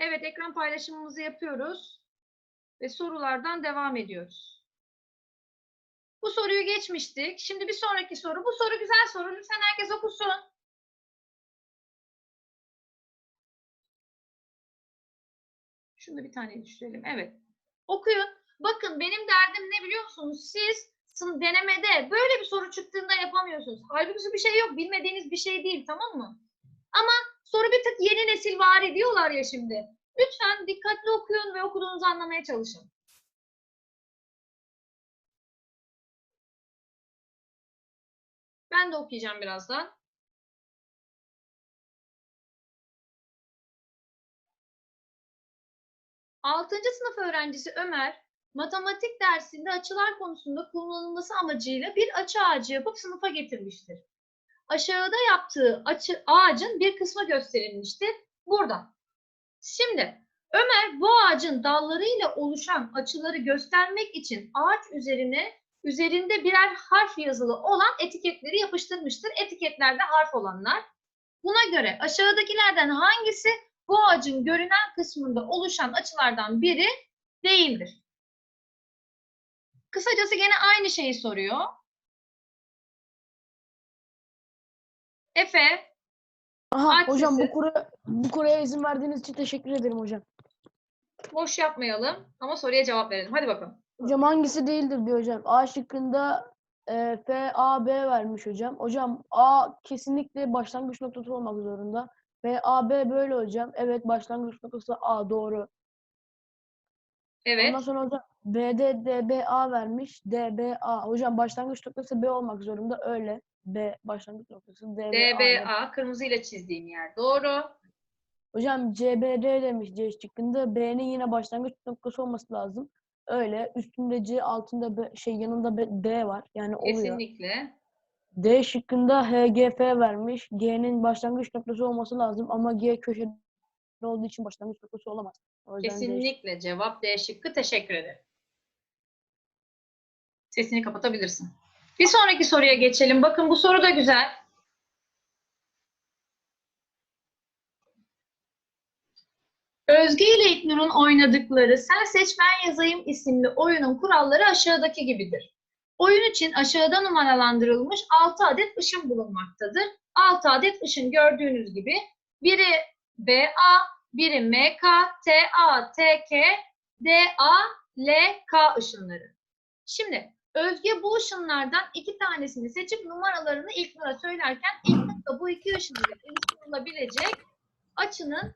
Evet, ekran paylaşımımızı yapıyoruz ve sorulardan devam ediyoruz. Bu soruyu geçmiştik. Şimdi bir sonraki soru. Bu soru güzel soru. Lütfen herkes okusun. Şunu bir tane düşürelim. Evet. Okuyun. Bakın benim derdim ne biliyor musunuz? Siz denemede böyle bir soru çıktığında yapamıyorsunuz. Halbuki bir şey yok. Bilmediğiniz bir şey değil. Tamam mı? Ama soru bir tık yeni nesil var ediyorlar ya şimdi. Lütfen dikkatli okuyun ve okuduğunuzu anlamaya çalışın. Ben de okuyacağım birazdan. Altıncı sınıf öğrencisi Ömer, matematik dersinde açılar konusunda kullanılması amacıyla bir açı ağacı yapıp sınıfa getirmiştir. Aşağıda yaptığı açı ağacın bir kısmı gösterilmiştir. Burada. Şimdi Ömer bu ağacın dallarıyla oluşan açıları göstermek için ağaç üzerine üzerinde birer harf yazılı olan etiketleri yapıştırmıştır. Etiketlerde harf olanlar. Buna göre aşağıdakilerden hangisi bu ağacın görünen kısmında oluşan açılardan biri değildir? Kısacası gene aynı şeyi soruyor. Efe, Aha Aç hocam bu kura bu kuraya izin verdiğiniz için teşekkür ederim hocam. boş yapmayalım ama soruya cevap verelim. Hadi bakalım. Hocam hangisi değildir diyor hocam. A şıkkında e, F, A, B vermiş hocam. Hocam A kesinlikle başlangıç noktası olmak zorunda. F, A, B böyle hocam. Evet başlangıç noktası A doğru. Evet. Ondan sonra hocam B'de D, B, A vermiş. D, B, A. Hocam başlangıç noktası B olmak zorunda. Öyle. B başlangıç noktası D, B, A. evet. DBA kırmızıyla çizdiğim yer. Doğru. Hocam CBD demiş C şıkkında. B'nin yine başlangıç noktası olması lazım. Öyle. Üstünde C, altında B, şey yanında B, D var. Yani oluyor. Kesinlikle. D şıkkında HGF vermiş. G'nin başlangıç noktası olması lazım ama G köşede olduğu için başlangıç noktası olamaz. O yüzden D. Kesinlikle cevap D şıkkı. Teşekkür ederim. Sesini kapatabilirsin. Bir sonraki soruya geçelim. Bakın bu soru da güzel. Özge ile İlknur'un oynadıkları Sen Seç Ben Yazayım isimli oyunun kuralları aşağıdaki gibidir. Oyun için aşağıda numaralandırılmış 6 adet ışın bulunmaktadır. 6 adet ışın gördüğünüz gibi biri BA, biri MK, TA, TK, DA, LK ışınları. Şimdi Özge bu ışınlardan iki tanesini seçip numaralarını İlknur'a söylerken İlknur da bu iki ışın ile oluşturulabilecek açının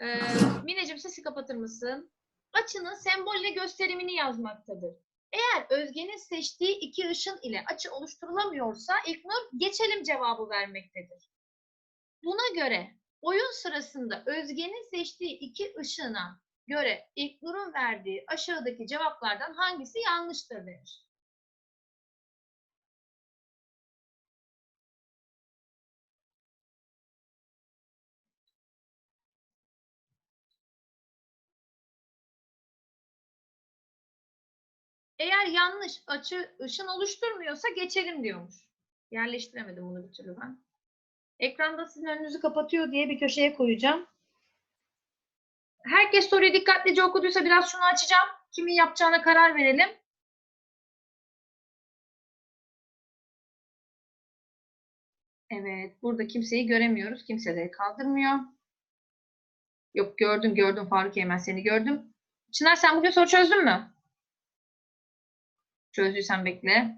ee, Mineciğim sesi kapatır mısın? Açının sembolle gösterimini yazmaktadır. Eğer Özge'nin seçtiği iki ışın ile açı oluşturulamıyorsa İlknur geçelim cevabı vermektedir. Buna göre oyun sırasında Özge'nin seçtiği iki ışına göre İlknur'un verdiği aşağıdaki cevaplardan hangisi yanlıştır demiş. Eğer yanlış açı ışın oluşturmuyorsa geçelim diyormuş. Yerleştiremedim bunu bir türlü ben. Ekranda sizin önünüzü kapatıyor diye bir köşeye koyacağım. Herkes soruyu dikkatlice okuduysa biraz şunu açacağım. Kimin yapacağına karar verelim. Evet, burada kimseyi göremiyoruz. Kimse de kaldırmıyor. Yok gördüm gördüm Faruk Eymen seni gördüm. Çınar sen bugün soru çözdün mü? Çözdüysen bekle.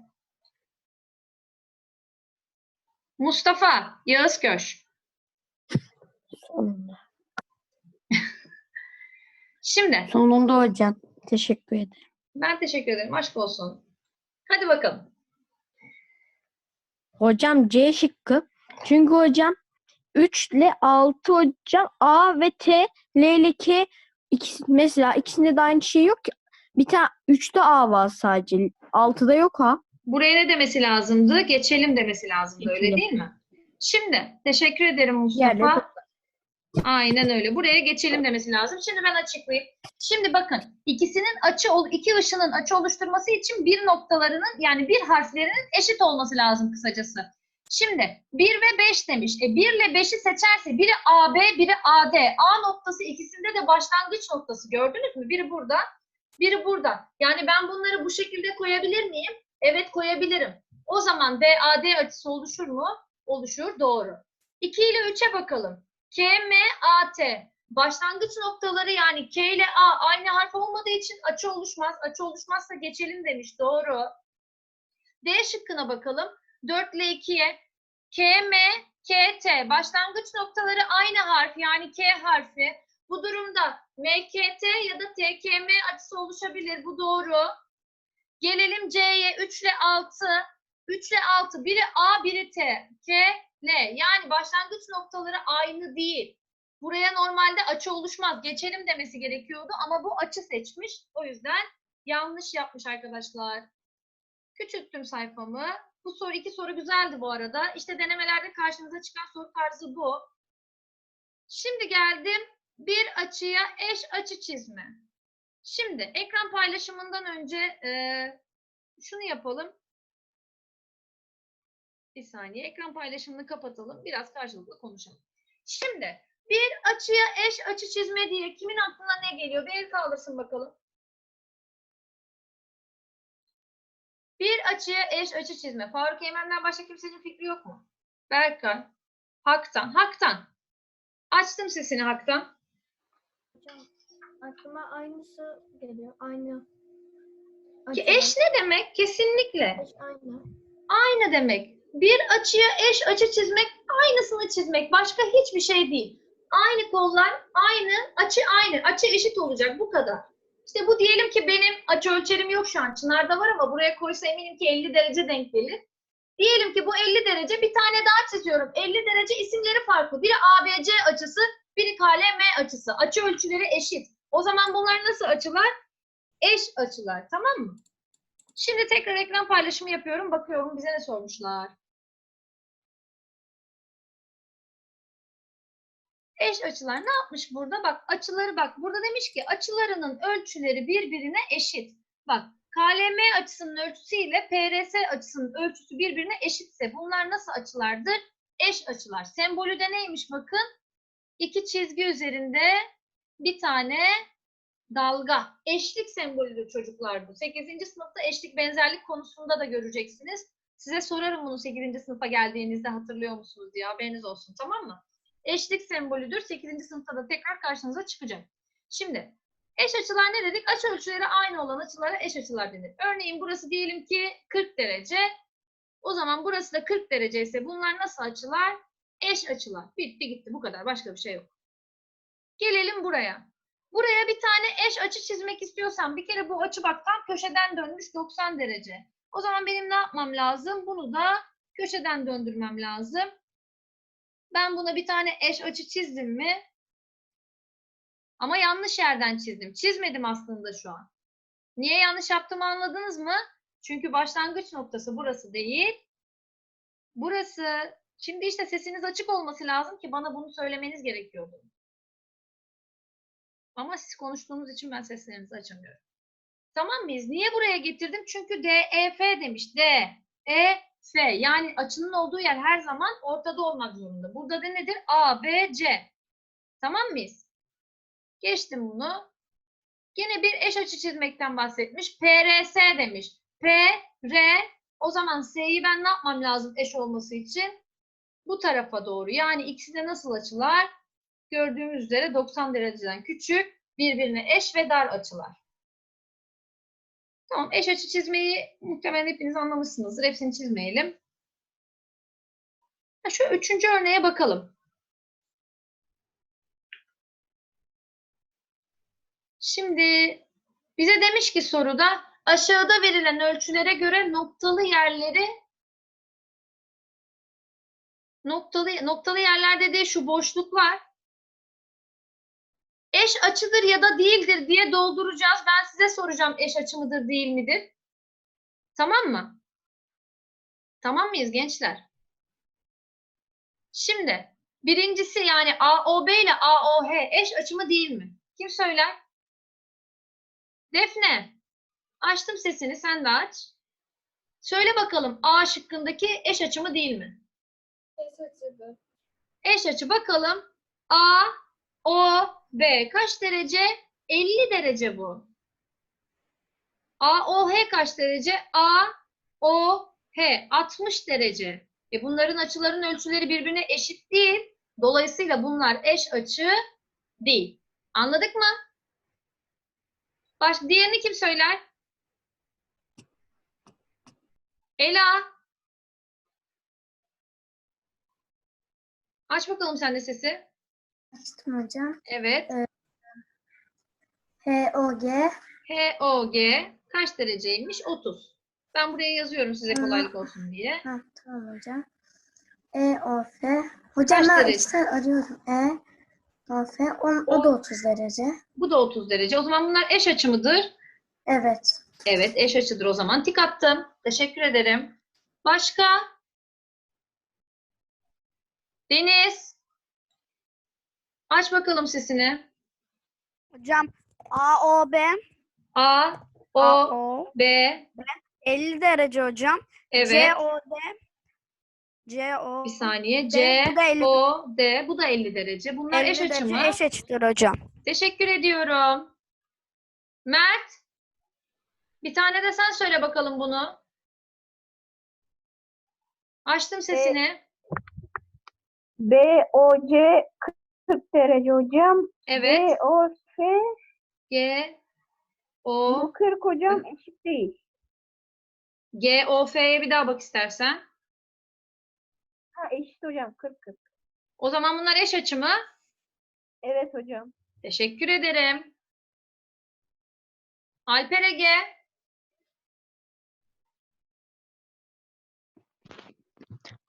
Mustafa Yağız Köş. Sonunda. Şimdi Sonunda hocam. Teşekkür ederim. ben teşekkür ederim. Aşk olsun. Hadi bakalım. Hocam C şıkkı. Çünkü hocam 3 ile 6 hocam A ve T, L ile K ikisi, mesela ikisinde de aynı şey yok ki. Bir tane 3'te A var sadece. 6'da yok ha. Buraya ne demesi lazımdı? Geçelim demesi lazımdı. Öyle Geçelim. değil mi? Şimdi teşekkür ederim Mustafa. Yerle Aynen öyle. Buraya geçelim demesi lazım. Şimdi ben açıklayayım. Şimdi bakın ikisinin açı iki ışının açı oluşturması için bir noktalarının yani bir harflerinin eşit olması lazım kısacası. Şimdi 1 ve 5 demiş. E 1 ile 5'i seçerse biri AB, biri AD. A noktası ikisinde de başlangıç noktası. Gördünüz mü? Biri burada, biri burada. Yani ben bunları bu şekilde koyabilir miyim? Evet koyabilirim. O zaman BAD açısı oluşur mu? Oluşur. Doğru. 2 ile 3'e bakalım. KMAT. Başlangıç noktaları yani K ile A aynı harf olmadığı için açı oluşmaz. Açı oluşmazsa geçelim demiş. Doğru. D şıkkına bakalım. 4 ile 2'ye KM, KT başlangıç noktaları aynı harf yani K harfi. Bu durumda MKT ya da TKM açısı oluşabilir. Bu doğru. Gelelim C'ye 3 ile 6. 3 ile 6 biri A biri T. K, L. Yani başlangıç noktaları aynı değil. Buraya normalde açı oluşmaz. Geçelim demesi gerekiyordu ama bu açı seçmiş. O yüzden yanlış yapmış arkadaşlar. Küçülttüm sayfamı. Bu soru iki soru güzeldi bu arada. İşte denemelerde karşınıza çıkan soru tarzı bu. Şimdi geldim bir açıya eş açı çizme. Şimdi ekran paylaşımından önce eee, şunu yapalım. Bir saniye ekran paylaşımını kapatalım. Biraz karşılıklı konuşalım. Şimdi bir açıya eş açı çizme diye kimin aklına ne geliyor? Bir el kaldırsın bakalım. Bir açıya eş açı çizme. Faruk Eymen'den başka kimsenin fikri yok mu? Berkay. Haktan. Haktan. Açtım sesini Haktan. Aklıma aynısı geliyor. Aynı. Ki eş ne demek? Kesinlikle. Eş aynı. Aynı demek. Bir açıya eş açı çizmek, aynısını çizmek. Başka hiçbir şey değil. Aynı kollar, aynı, açı aynı. Açı eşit olacak. Bu kadar. İşte bu diyelim ki benim açı ölçerim yok şu an. Çınar'da var ama buraya koysa eminim ki 50 derece denk gelir. Diyelim ki bu 50 derece. Bir tane daha çiziyorum. 50 derece isimleri farklı. Biri ABC açısı, biri KLM açısı. Açı ölçüleri eşit. O zaman bunlar nasıl açılar? Eş açılar. Tamam mı? Şimdi tekrar ekran paylaşımı yapıyorum. Bakıyorum bize ne sormuşlar. Eş açılar ne yapmış burada? Bak açıları bak. Burada demiş ki açılarının ölçüleri birbirine eşit. Bak KLM açısının ölçüsü ile PRS açısının ölçüsü birbirine eşitse bunlar nasıl açılardır? Eş açılar. Sembolü de neymiş bakın? İki çizgi üzerinde bir tane dalga. Eşlik sembolüdür çocuklar bu. 8. sınıfta eşlik benzerlik konusunda da göreceksiniz. Size sorarım bunu 8. sınıfa geldiğinizde hatırlıyor musunuz diye haberiniz olsun tamam mı? Eşlik sembolüdür. 8. sınıfta da tekrar karşınıza çıkacak. Şimdi eş açılar ne dedik? Açı ölçüleri aynı olan açılara eş açılar denir. Örneğin burası diyelim ki 40 derece. O zaman burası da 40 derece ise bunlar nasıl açılar? Eş açılar. Bitti gitti bu kadar. Başka bir şey yok. Gelelim buraya. Buraya bir tane eş açı çizmek istiyorsam bir kere bu açı bak tam köşeden dönmüş 90 derece. O zaman benim ne yapmam lazım? Bunu da köşeden döndürmem lazım. Ben buna bir tane eş açı çizdim mi? Ama yanlış yerden çizdim. Çizmedim aslında şu an. Niye yanlış yaptığımı anladınız mı? Çünkü başlangıç noktası burası değil. Burası. Şimdi işte sesiniz açık olması lazım ki bana bunu söylemeniz gerekiyordu. Ama siz konuştuğunuz için ben seslerinizi açamıyorum. Tamam mıyız? Niye buraya getirdim? Çünkü DEF demiş. D, E, F. Yani açının olduğu yer her zaman ortada olmak zorunda. Burada da nedir? A, B, C. Tamam mıyız? Geçtim bunu. Yine bir eş açı çizmekten bahsetmiş. PRS demiş. P, R. O zaman S'yi ben ne yapmam lazım eş olması için? Bu tarafa doğru. Yani ikisi de nasıl açılar? Gördüğümüz üzere 90 dereceden küçük, birbirine eş ve dar açılar. Tamam, eş açı çizmeyi muhtemelen hepiniz anlamışsınızdır. Hepsini çizmeyelim. Ha, Şu üçüncü örneğe bakalım. Şimdi bize demiş ki soruda aşağıda verilen ölçülere göre noktalı yerleri noktalı noktalı yerler dediği şu boşluklar eş açıdır ya da değildir diye dolduracağız. Ben size soracağım eş açı mıdır değil midir? Tamam mı? Tamam mıyız gençler? Şimdi birincisi yani AOB ile AOH eş açı mı değil mi? Kim söyler? Defne. Açtım sesini sen de aç. Söyle bakalım A şıkkındaki eş açı mı değil mi? Eş açıdır. Eş açı bakalım. A, O, B kaç derece? 50 derece bu. A, O, H kaç derece? A, O, H 60 derece. E bunların açıların ölçüleri birbirine eşit değil. Dolayısıyla bunlar eş açı değil. Anladık mı? Baş, diğerini kim söyler? Ela. Aç bakalım sen de sesi. Açtım hocam. Evet. H, O, G. HOG kaç dereceymiş? 30. Ben buraya yazıyorum size kolaylık olsun diye. Ha, tamam hocam. E, O, F. Hocam Kaç ben derece? tane arıyorum. E, O, F. O, o da 30 derece. Bu da 30 derece. O zaman bunlar eş açı mıdır? Evet. Evet, eş açıdır o zaman. Tik attım. Teşekkür ederim. Başka? Deniz. Aç bakalım sesini. Hocam A, O, B, A, O, A, O, B. 50 derece hocam. Evet. C, O, D, C, O, Bir saniye. C, bu da 50 O, D. Bu da 50 derece. Bunlar 50 eş açı mı? eş açıdır hocam. Teşekkür ediyorum. Mert. Bir tane de sen söyle bakalım bunu. Açtım sesini. B, O, C 40 derece hocam. Evet. B, O, F G, O, bu 40 hocam eşit değil. G, O, F'ye bir daha bak istersen. Ha eşit hocam 40 40. O zaman bunlar eş açı mı? Evet hocam. Teşekkür ederim. Alper Ege.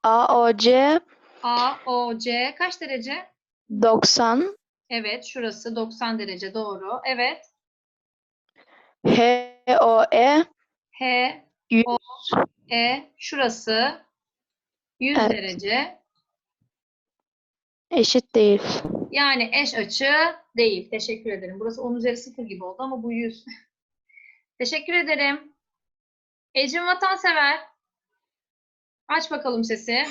A, O, C A, O, C kaç derece? 90. Evet, şurası 90 derece doğru. Evet. H, O, E H, 100. E, şurası 100 Evet. derece. eşit değil. Yani eş açı değil. Teşekkür ederim. Burası 10 üzeri 0 gibi oldu ama bu 100. Teşekkür ederim. Ecrin Vatansever. Aç bakalım sesi.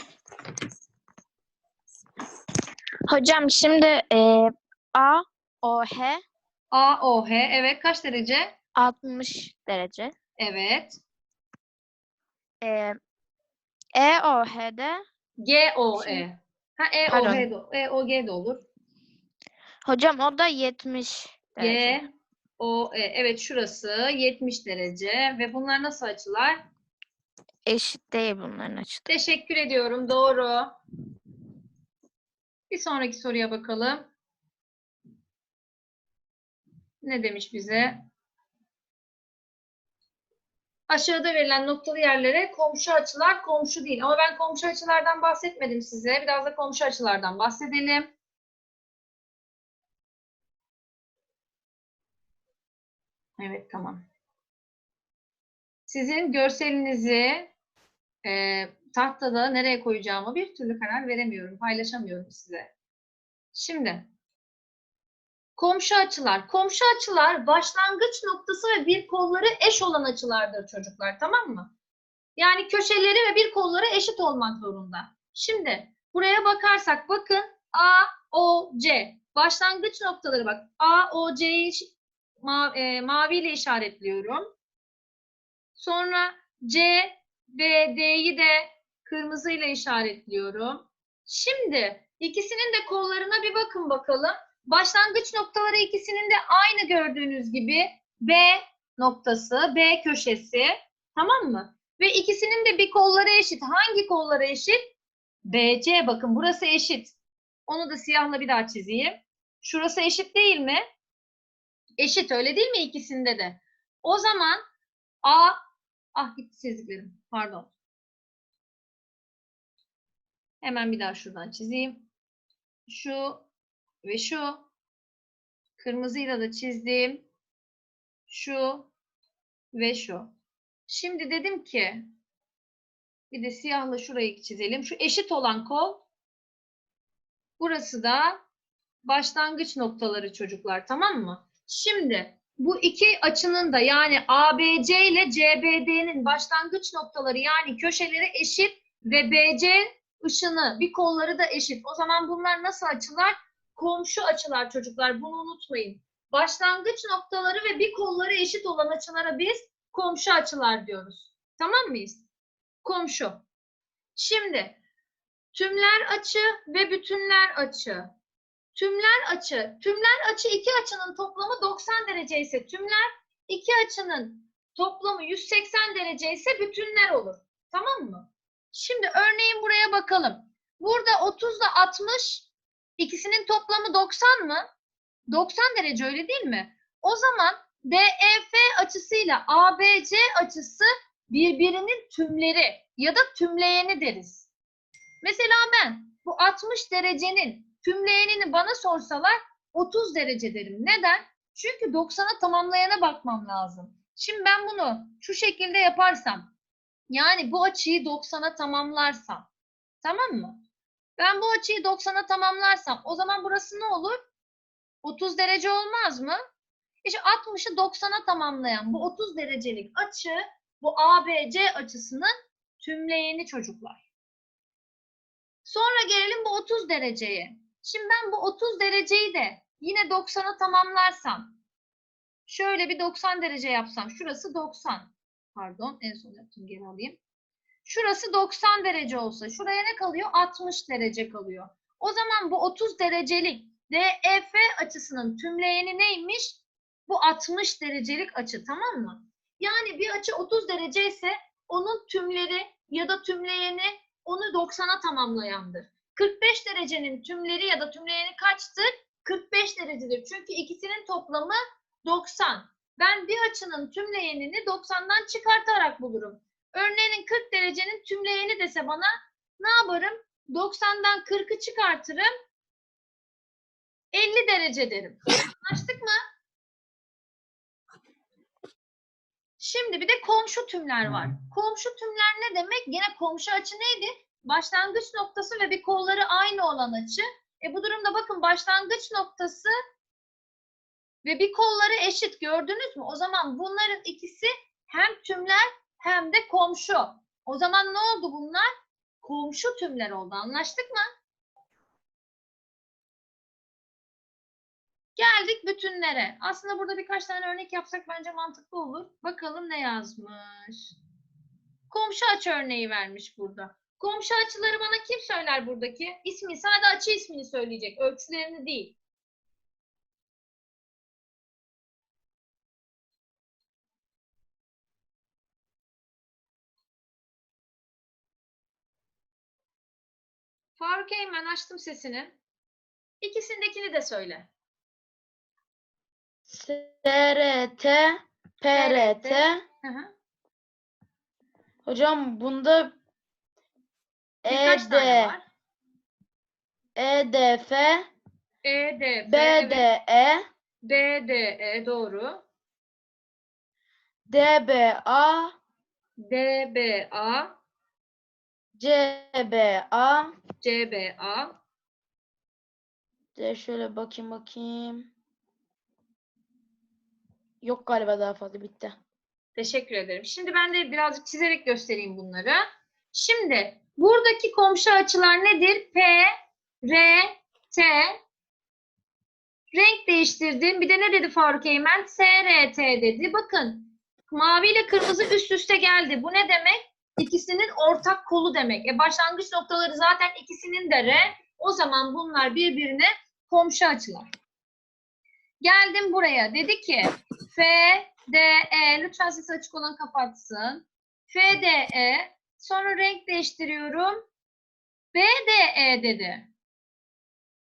Hocam şimdi e, A, O, H A, O, H. Evet. Kaç derece? 60 derece. Evet. E, e O, H de G, O, E. Ha, E, O. H de, E, O, G de olur. hocam o da 70 derece. G, O, E. Evet şurası 70 derece ve bunlar nasıl açılar? Eşit değil bunların açıları. Teşekkür ediyorum. Doğru. Bir sonraki soruya bakalım. Ne demiş bize? Aşağıda verilen noktalı yerlere komşu açılar komşu değil. Ama ben komşu açılardan bahsetmedim size. Biraz da komşu açılardan bahsedelim. Evet tamam. Sizin görselinizi e, tahtada nereye koyacağımı bir türlü karar veremiyorum, paylaşamıyorum size. Şimdi, komşu açılar. Komşu açılar başlangıç noktası ve bir kolları eş olan açılardır çocuklar, tamam mı? Yani köşeleri ve bir kolları eşit olmak zorunda. Şimdi, buraya bakarsak bakın A, O, C. Başlangıç noktaları bak. A, O, C'yi ma e, maviyle işaretliyorum. Sonra C, B, D'yi de kırmızıyla işaretliyorum. Şimdi ikisinin de kollarına bir bakın bakalım. Başlangıç noktaları ikisinin de aynı gördüğünüz gibi B noktası, B köşesi. Tamam mı? Ve ikisinin de bir kolları eşit. Hangi kolları eşit? BC bakın burası eşit. Onu da siyahla bir daha çizeyim. Şurası eşit değil mi? Eşit öyle değil mi ikisinde de? O zaman A ah gitti çizgilerim. Pardon. Hemen bir daha şuradan çizeyim. Şu ve şu kırmızıyla da çizdim. Şu ve şu. Şimdi dedim ki bir de siyahla şurayı çizelim. Şu eşit olan kol burası da başlangıç noktaları çocuklar tamam mı? Şimdi bu iki açının da yani ABC ile CBD'nin başlangıç noktaları yani köşeleri eşit ve BC ışını, bir kolları da eşit. O zaman bunlar nasıl açılar? Komşu açılar çocuklar. Bunu unutmayın. Başlangıç noktaları ve bir kolları eşit olan açılara biz komşu açılar diyoruz. Tamam mıyız? Komşu. Şimdi tümler açı ve bütünler açı. Tümler açı. Tümler açı iki açının toplamı 90 derece ise tümler iki açının toplamı 180 derece ise bütünler olur. Tamam mı? Şimdi örneğin buraya bakalım. Burada 30 ile 60 ikisinin toplamı 90 mı? 90 derece öyle değil mi? O zaman DEF açısıyla ABC açısı birbirinin tümleri ya da tümleyeni deriz. Mesela ben bu 60 derecenin tümleyenini bana sorsalar 30 derece derim. Neden? Çünkü 90'a tamamlayana bakmam lazım. Şimdi ben bunu şu şekilde yaparsam yani bu açıyı 90'a tamamlarsam tamam mı? Ben bu açıyı 90'a tamamlarsam o zaman burası ne olur? 30 derece olmaz mı? İşte 60'ı 90'a tamamlayan bu 30 derecelik açı bu ABC açısının tümleyeni çocuklar. Sonra gelelim bu 30 dereceye. Şimdi ben bu 30 dereceyi de yine 90'a tamamlarsam şöyle bir 90 derece yapsam şurası 90. Pardon en son yaptım geri alayım. Şurası 90 derece olsa şuraya ne kalıyor? 60 derece kalıyor. O zaman bu 30 derecelik DEF açısının tümleyeni neymiş? Bu 60 derecelik açı tamam mı? Yani bir açı 30 derece ise onun tümleri ya da tümleyeni onu 90'a tamamlayandır. 45 derecenin tümleri ya da tümleyeni kaçtır? 45 derecedir. Çünkü ikisinin toplamı 90. Ben bir açının tümleyenini 90'dan çıkartarak bulurum. Örneğin 40 derecenin tümleyeni dese bana ne yaparım? 90'dan 40'ı çıkartırım. 50 derece derim. Anlaştık mı? Şimdi bir de komşu tümler var. Komşu tümler ne demek? Yine komşu açı neydi? Başlangıç noktası ve bir kolları aynı olan açı. E bu durumda bakın başlangıç noktası ve bir kolları eşit gördünüz mü? O zaman bunların ikisi hem tümler hem de komşu. O zaman ne oldu bunlar? Komşu tümler oldu. Anlaştık mı? Geldik bütünlere. Aslında burada birkaç tane örnek yapsak bence mantıklı olur. Bakalım ne yazmış. Komşu açı örneği vermiş burada. Komşu açıları bana kim söyler buradaki? İsmi, sadece açı ismini söyleyecek. Ölçülerini değil. Faruk Eymen açtım sesini. İkisindekini de söyle. SRT, PRT. Hı hı. Hocam bunda Birkaç ED, tane var. EDF, EDF, evet. BDE, BDE doğru. DBA, DBA, CBA. CBA. De şöyle bakayım bakayım. Yok galiba daha fazla bitti. Teşekkür ederim. Şimdi ben de birazcık çizerek göstereyim bunları. Şimdi buradaki komşu açılar nedir? P, R, T. Renk değiştirdim. Bir de ne dedi Faruk Eymen? SRT dedi. Bakın mavi ile kırmızı üst üste geldi. Bu ne demek? İkisinin ortak kolu demek. E başlangıç noktaları zaten ikisinin de R. O zaman bunlar birbirine komşu açılar. Geldim buraya. Dedi ki F, D, E. Lütfen sesi açık olan kapatsın. F, D, E. Sonra renk değiştiriyorum. B, D, E dedi.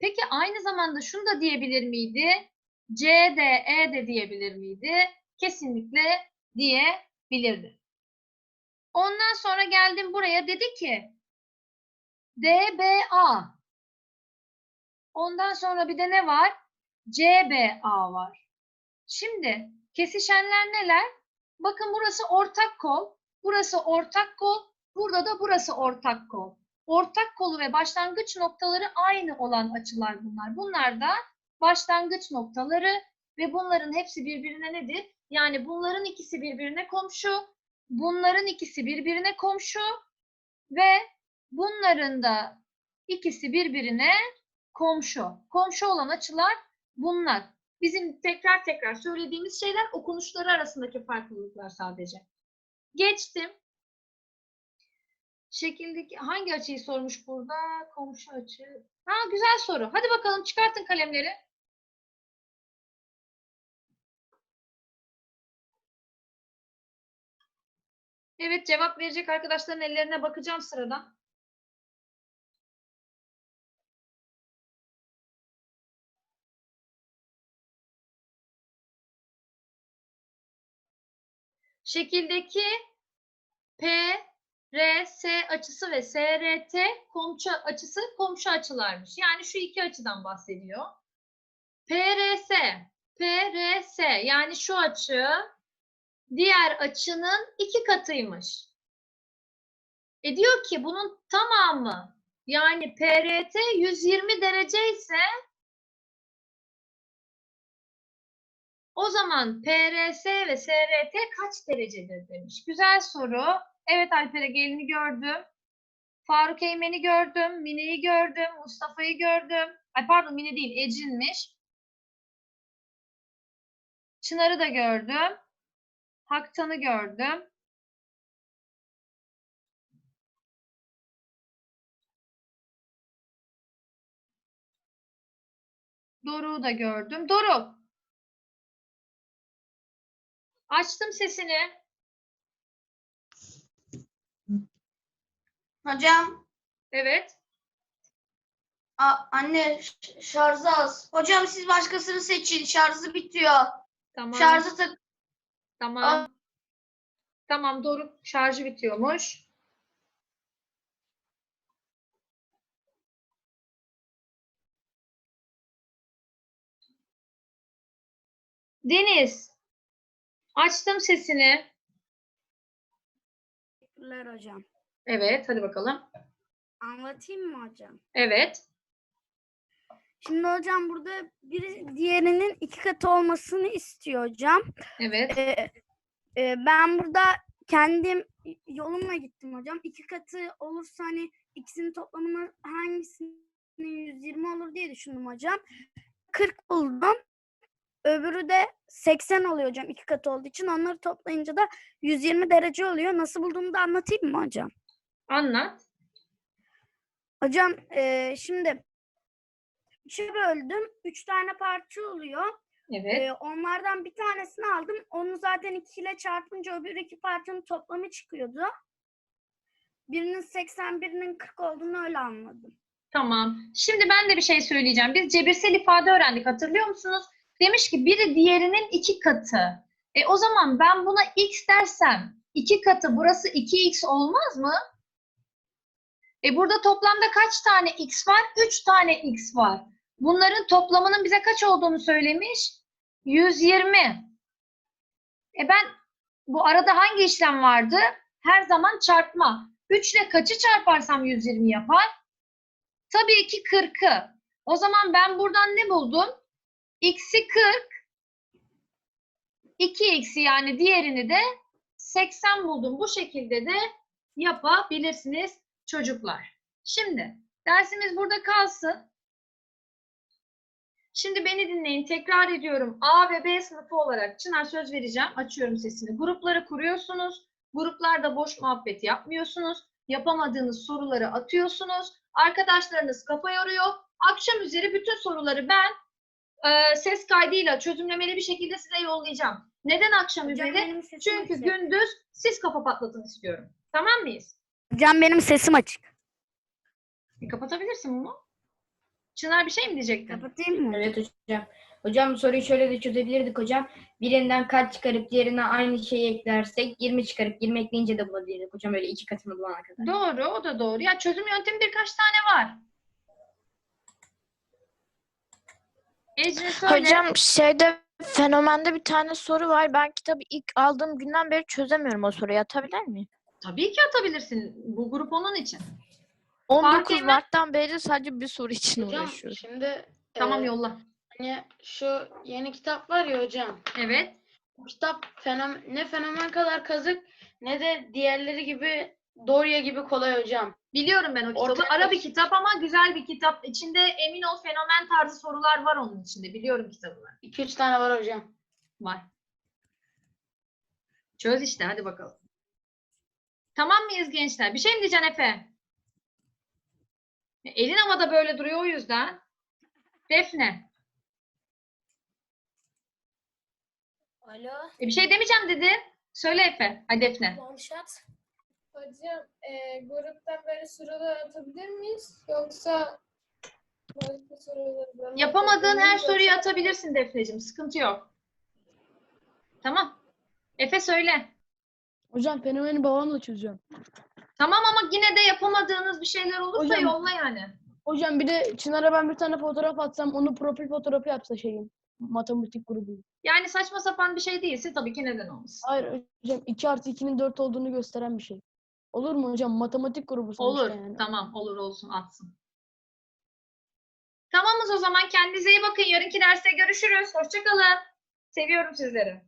Peki aynı zamanda şunu da diyebilir miydi? C, D, E de diyebilir miydi? Kesinlikle diyebilirdi. Ondan sonra geldim buraya dedi ki DBA. Ondan sonra bir de ne var? CBA var. Şimdi kesişenler neler? Bakın burası ortak kol, burası ortak kol, burada da burası ortak kol. Ortak kolu ve başlangıç noktaları aynı olan açılar bunlar. Bunlar da başlangıç noktaları ve bunların hepsi birbirine nedir? Yani bunların ikisi birbirine komşu, bunların ikisi birbirine komşu ve Bunların da ikisi birbirine komşu. Komşu olan açılar bunlar. Bizim tekrar tekrar söylediğimiz şeyler okunuşları arasındaki farklılıklar sadece. Geçtim. Şekildeki hangi açıyı sormuş burada? Komşu açı. Ha güzel soru. Hadi bakalım çıkartın kalemleri. Evet cevap verecek arkadaşların ellerine bakacağım sıradan. Şekildeki P, R, S açısı ve SRT komşu açısı komşu açılarmış. Yani şu iki açıdan bahsediyor. PRS, PRS yani şu açı diğer açının iki katıymış. E diyor ki bunun tamamı yani PRT 120 derece ise o zaman PRS ve SRT kaç derecedir demiş. Güzel soru. Evet Alper Ege'lini gördüm. Faruk Eymen'i gördüm. Mine'yi gördüm. Mustafa'yı gördüm. Ay pardon Mine değil Ecrin'miş. Çınar'ı da gördüm. Haktan'ı gördüm. Doruk'u da gördüm. Doruk. Açtım sesini. Hocam, Evet. a- anne şarjı az. Hocam siz başkasını seçin. Şarjı bitiyor. Tamam. Şarjı tak. Tamam. Tamam Doruk şarjı bitiyormuş. Deniz. Açtım sesini. Teşekkürler hocam. Evet, hadi bakalım. Anlatayım mı hocam? Evet. Şimdi hocam burada biri diğerinin iki katı olmasını istiyor hocam. Evet. Ee, e, ben burada kendim yolumla gittim hocam. İki katı olursa hani ikisinin toplamını hangisinin 120 olur diye düşündüm hocam. 40 buldum. Öbürü de 80 oluyor hocam iki katı olduğu için. Onları toplayınca da 120 derece oluyor. Nasıl bulduğumu da anlatayım mı hocam? Anlat. Hocam eee, şimdi üçe böldüm. Üç tane parça oluyor. Evet. Ee, onlardan bir tanesini aldım. Onu zaten 2 ile çarpınca öbür iki parçanın toplamı çıkıyordu. Birinin 80, birinin 40 olduğunu öyle anladım. Tamam. Şimdi ben de bir şey söyleyeceğim. Biz cebirsel ifade öğrendik hatırlıyor musunuz? Demiş ki biri diğerinin iki katı. E o zaman ben buna x dersem iki katı burası 2x olmaz mı? E burada toplamda kaç tane x var? 3 tane x var. Bunların toplamının bize kaç olduğunu söylemiş? 120. E ben bu arada hangi işlem vardı? Her zaman çarpma. 3 ile kaçı çarparsam 120 yapar? Tabii ki 40'ı. O zaman ben buradan ne buldum? X'i 40. 2x'i yani diğerini de 80 buldum. Bu şekilde de yapabilirsiniz çocuklar. Şimdi dersimiz burada kalsın. Şimdi beni dinleyin. Tekrar ediyorum. A ve B sınıfı olarak Çınar söz vereceğim. Açıyorum sesini. Grupları kuruyorsunuz. Gruplarda boş muhabbet yapmıyorsunuz. Yapamadığınız soruları atıyorsunuz. Arkadaşlarınız kafa yoruyor. Akşam üzeri bütün soruları ben e, ses kaydıyla çözümlemeli bir şekilde size yollayacağım. Neden akşam Hocam üzeri? Çünkü gündüz siz kafa patlatın istiyorum. Tamam mıyız? Hocam benim sesim açık. Bir kapatabilirsin bunu. Çınar bir şey mi diyecektin? Kapatayım mı? Evet hocam. Hocam bu soruyu şöyle de çözebilirdik hocam. Birinden kaç çıkarıp diğerine aynı şeyi eklersek 20 çıkarıp 20 ekleyince de bulabilirdik hocam öyle iki katını bulana kadar. Doğru, o da doğru. Ya çözüm yöntemi birkaç tane var. Ecrin söyle. Hocam şeyde fenomende bir tane soru var. Ben kitabı ilk aldığım günden beri çözemiyorum o soruyu. Atabilir miyim? Tabii ki atabilirsin. Bu grup onun için. 19 Eymen- Mart'tan beri sadece bir soru için Hocam uğraşıyorum. şimdi Tamam e, yolla. hani şu yeni kitap var ya hocam. Evet. Bu kitap fenomen, ne fenomen kadar kazık ne de diğerleri gibi Dorya gibi kolay hocam. Biliyorum ben o kitabı. Ortaya Ara bir koy. kitap ama güzel bir kitap. İçinde emin ol fenomen tarzı sorular var onun içinde. Biliyorum kitabını. 2-3 tane var hocam. Var. Çöz işte hadi bakalım. Tamam mıyız gençler? Bir şey mi diyeceksin Efe? Elin havada böyle duruyor o yüzden. Defne. Alo, E bir şey demeyeceğim dedi. Söyle Efe. Hadi Defne. Mamşat. Hocam, e, gruptan böyle sorular atabilir miyiz? Yoksa başka Yapamadığın her soruyu atabilirsin Defneciğim. Sıkıntı yok. Tamam. Efe söyle. Hocam fenomeni babamla çözüyorum. Tamam ama yine de yapamadığınız bir şeyler olursa Hocam- yolla yani. Hocam bir de Çınar'a ben bir tane fotoğraf atsam onu profil fotoğrafı yapsa şeyin. Matematik grubu. Yani saçma sapan bir şey değilse tabii ki neden olmasın. Hayır hocam 2 artı 2'nin 4 olduğunu gösteren bir şey. Olur mu hocam? Matematik grubu sonuçta Olur. yani. Tamam. Olur olsun atsın. Tamamız o zaman. Kendinize iyi bakın. Yarınki derste görüşürüz. Hoşçakalın. Seviyorum sizleri.